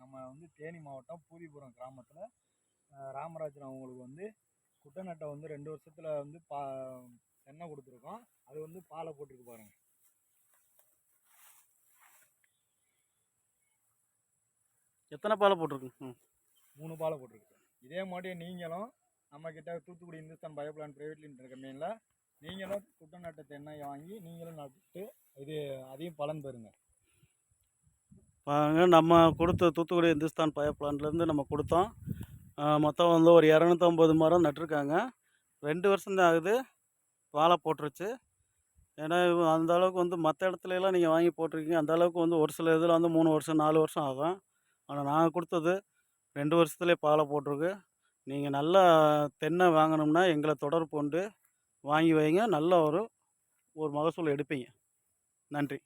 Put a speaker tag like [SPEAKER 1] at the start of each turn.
[SPEAKER 1] நம்ம வந்து தேனி மாவட்டம் பூதிபுரம் கிராமத்தில் ராமராஜன் அவங்களுக்கு வந்து குட்டநட்டை வந்து ரெண்டு வருஷத்தில் வந்து பா தென்னை கொடுத்துருக்கோம். அது வந்து பாலை போட்டிருக்கு பாருங்க.
[SPEAKER 2] எத்தனை பாலை போட்டிருக்கு?
[SPEAKER 1] மூணு பாலை போட்டிருக்கு. இதே மாதிரி நீங்களும் நம்ம கிட்ட தூத்துக்குடி இந்துஸ்தான் பயோபிளான் பிரைவேட் லிமிடெட் கம்பெனியில் நீங்களும் குட்டநட்டை தென்னையை வாங்கி நீங்களும் நட்டு இது அதையும் பலன் பெறுங்க.
[SPEAKER 2] பாருங்க நம்ம கொடுத்த தூத்துக்குடி இந்துஸ்தான் பய பிளான்லேருந்து நம்ம கொடுத்தோம். மொத்தம் வந்து ஒரு இரநூத்தம்பது மரம் நட்டிருக்காங்க. ரெண்டு வருஷம்தான் ஆகுது. வாழை போட்டுருச்சு. ஏன்னா அந்த அளவுக்கு வந்து மற்ற இடத்துல எல்லாம் நீங்கள் வாங்கி போட்டிருக்கீங்க. அந்த அளவுக்கு வந்து ஒரு சில இதில் வந்து மூணு வருஷம் நாலு வருஷம் ஆகும். ஆனால் நாங்கள் கொடுத்தது ரெண்டு வருஷத்துலேயே பாலை போட்டிருக்கு. நீங்கள் நல்லா தென்னை வாங்கணும்னா எங்களை தொடர்பு கொண்டு வாங்கி வைங்க. நல்ல ஒரு ஒரு மகசூல் எடுப்பீங்க. நன்றி.